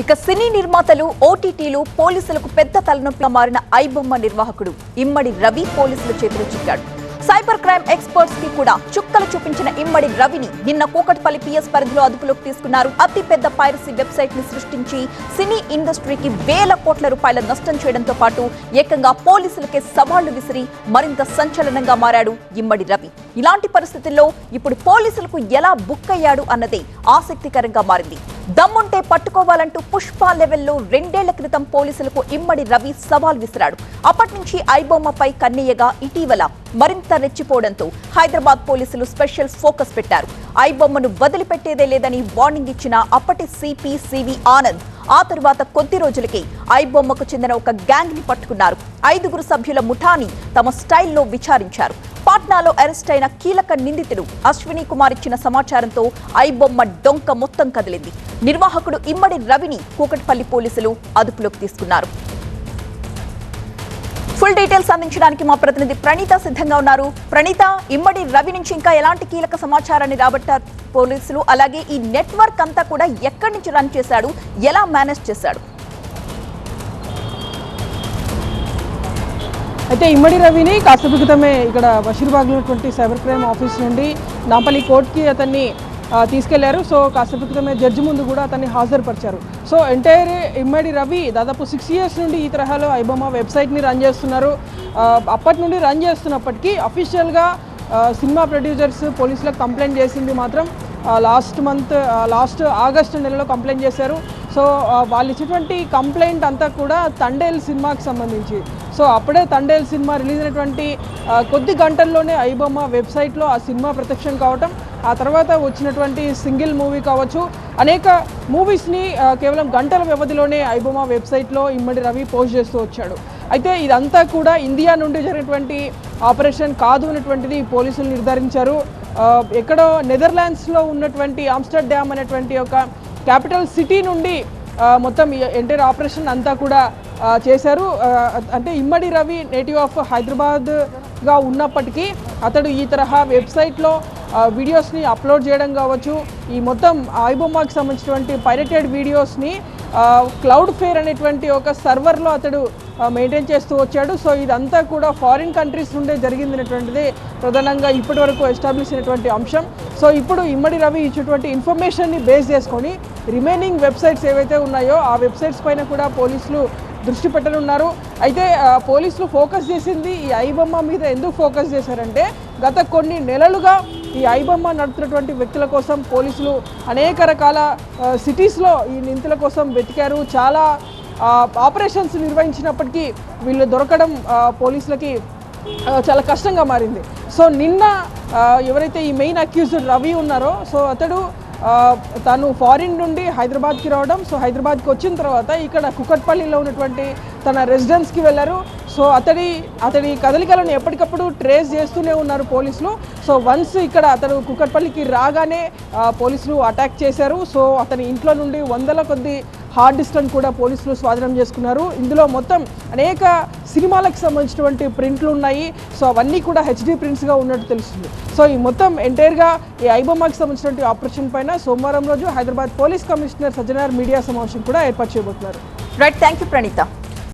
ఇక సినీ నిర్మాతలు ఓటీటీలు పోలీసులకు పెద్ద తలనొప్పిగా మారిన ఐబొమ్మ నిర్వాహకుడు ఇమ్మడి రవి పోలీసుల చేతిలో చిక్కాడు. సైబర్ క్రైమ్ ఎక్స్పర్ట్స్కి కూడా చుక్కలు చూపించిన ఇమ్మడి రవిని నిన్న కూకట్పల్లి పిఎస్ పరిధిలో అదుపులోకి తీసుకున్నారు. అతి పెద్ద పైరసీ వెబ్సైట్ని సృష్టించి సినీ ఇండస్ట్రీకి వేల కోట్ల రూపాయల నష్టం చేయడంతో పాటు ఏకంగా పోలీసులకే సవాళ్ళు విసిరి మరింత సంచలనంగా మారాడు ఇమ్మడి రవి. ఇలాంటి పరిస్థితుల్లో ఇప్పుడు పోలీసులకు ఎలా బుక్ అయ్యాడు అన్నదే ఆసక్తికరంగా మారింది. దమ్ముంటే పట్టుకోవాలంటూ పుష్ప లెవెల్లో రెండేళ్ళ క్రితం పోలీసులకు ఇమ్మడి రవి సవాల్ విసిరాడు. అప్పటి నుంచి ఐబొమ్మపై కన్నయ్యగా ఇటీవల మరింత రెచ్చిపోవడంతో హైదరాబాద్ పోలీసులు స్పెషల్ ఫోకస్ పెట్టారు. ఐబొమ్మను వదిలిపెట్టేదే లేదని వార్నింగ్ ఇచ్చిన అప్పటి సిపి సివి ఆనంద్ ఆ తరువాత కొద్ది రోజులకే ఐబొమ్మకు చెందిన ఒక గ్యాంగ్ని పట్టుకున్నారు. ఐదుగురు సభ్యుల ముఠాని తమ స్టైల్లో విచారించారు. పాట్నాలో అరెస్ట్ అయిన కీలక నిందితుడు అశ్విని కుమార్ ఇచ్చిన సమాచారంతో ఐబొమ్మ డొంక మొత్తం కదిలింది. నిర్వాహకుడు ఇమ్మడి రవిని కూకట్పల్లి పోలీసులు అదుపులోకి తీసుకున్నారు. ఫుల్ డీటెయిల్స్ అందించడానికి మా ప్రతినిధి ప్రణీత సిద్ధంగా ఉన్నారు. ప్రణీత ఇమ్మడి రవి నుంచి ఇంకా ఎలాంటి కీలక సమాచారాన్ని రాబట్టారు పోలీసులు? అలాగే ఈ నెట్వర్క్ అంతా కూడా ఎక్కడి నుంచి రన్ చేశాడు? ఎలా మేనేజ్ చేశాడు? అయితే ఇమ్మడి రవిని కాసేపు క్రితమే ఇక్కడ బషీర్బాగ్లో ఉన్నటువంటి సైబర్ క్రైమ్ ఆఫీస్ నుండి నాంపల్లి కోర్టుకి అతన్ని తీసుకెళ్ళారు. సో కాసేపు క్రితమే జడ్జి ముందు కూడా అతన్ని హాజరుపరిచారు. సో ఎంటైర్ ఇమ్మడి రవి దాదాపు సిక్స్ ఇయర్స్ నుండి ఈ తరహాలో ఐబొమ్మ వెబ్సైట్ని రన్ చేస్తున్నారు. అప్పటి నుండి రన్ చేస్తున్నప్పటికీ అఫీషియల్గా సినిమా ప్రొడ్యూసర్స్ పోలీసులకు కంప్లైంట్ చేసింది మాత్రం లాస్ట్ మంత్ లాస్ట్ ఆగస్టు నెలలో కంప్లైంట్ చేశారు. సో వాళ్ళు ఇచ్చినటువంటి కంప్లైంట్ అంతా కూడా తండేల్ సినిమాకి సంబంధించి. సో అప్పుడే తండేల్ సినిమా రిలీజ్ అయినటువంటి కొద్ది గంటల్లోనే ఐబొమ్మ వెబ్సైట్లో ఆ సినిమా ప్రత్యక్షం కావటం ఆ తర్వాత వచ్చినటువంటి సింగిల్ మూవీ కావచ్చు అనేక మూవీస్ని కేవలం గంటల వ్యవధిలోనే ఐబొమా వెబ్సైట్లో ఇమ్మడి రవి పోస్ట్ చేస్తూ వచ్చాడు. అయితే ఇదంతా కూడా ఇండియా నుండి జరిగినటువంటి ఆపరేషన్ కాదు అనేటువంటిది పోలీసులు నిర్ధారించారు. ఎక్కడో నెదర్లాండ్స్లో ఉన్నటువంటి ఆమ్స్టర్డామ్ అనేటువంటి ఒక క్యాపిటల్ సిటీ నుండి మొత్తం ఎంటైర్ ఆపరేషన్ అంతా కూడా చేశారు. అంటే ఇమ్మడి రవి నేటివ్ ఆఫ్ హైదరాబాద్గా ఉన్నప్పటికీ అతడు ఈ తరహా వెబ్సైట్లో వీడియోస్ని అప్లోడ్ చేయడం కావచ్చు. ఈ మొత్తం ఐబొమ్మకి సంబంధించినటువంటి పైరటెడ్ వీడియోస్ని క్లౌడ్ ఫేర్ అనేటువంటి ఒక సర్వర్లో అతడు మెయింటైన్ చేస్తూ వచ్చాడు. సో ఇదంతా కూడా ఫారిన్ కంట్రీస్ నుండే జరిగిందినటువంటిది ప్రధానంగా ఇప్పటి వరకు ఎస్టాబ్లిష్ అయినటువంటి అంశం. సో ఇప్పుడు ఇమ్మడి రవి ఇచ్చినటువంటి ఇన్ఫర్మేషన్ని బేస్ చేసుకొని రిమైనింగ్ వెబ్సైట్స్ ఏవైతే ఉన్నాయో ఆ వెబ్సైట్స్ పైన కూడా పోలీసులు దృష్టి పెట్టనున్నారు. అయితే పోలీసులు ఫోకస్ చేసింది ఈ ఐబొమ్మ మీద ఎందుకు ఫోకస్ చేశారంటే గత కొన్ని నెలలుగా ఈ ఐబొమ్మ నడుపుతున్నటువంటి వ్యక్తుల కోసం పోలీసులు అనేక రకాల సిటీస్లో ఈ నిందితుల కోసం వెతికారు. చాలా ఆపరేషన్స్ నిర్వహించినప్పటికీ వీళ్ళు దొరకడం పోలీసులకి చాలా కష్టంగా మారింది. సో నిన్న ఎవరైతే ఈ మెయిన్ అక్యూజ్డ్ రవి ఉన్నారో సో అతడు తను ఫారిన్ నుండి హైదరాబాద్కి రావడం. సో హైదరాబాద్కి వచ్చిన తర్వాత ఇక్కడ కుకట్పల్లిలో ఉన్నటువంటి తన రెసిడెన్స్కి వెళ్ళారు. సో అతడి అతడి కదలికలను ఎప్పటికప్పుడు ట్రేస్ చేస్తూనే ఉన్నారు పోలీసులు. సో వన్స్ ఇక్కడ అతను కుక్కట్పల్లికి రాగానే పోలీసులు అటాక్ చేశారు. సో అతని ఇంట్లో నుండి వందల కొద్ది హార్డ్ డిస్క్లను కూడా పోలీసులు స్వాధీనం చేసుకున్నారు. ఇందులో మొత్తం అనేక సినిమాలకు సంబంధించినటువంటి ప్రింట్లు ఉన్నాయి. సో అవన్నీ కూడా హెచ్డి ప్రింట్స్గా ఉన్నట్టు తెలుస్తుంది. సో ఈ మొత్తం ఎంటైర్గా ఈ ఐబొమ్మకి సంబంధించినటువంటి ఆపరేషన్ పైన సోమవారం రోజు Hyderabad police commissioner Sajjanar media సమావేశం కూడా ఏర్పాటు చేయబోతున్నారు. Right thank you Praneetha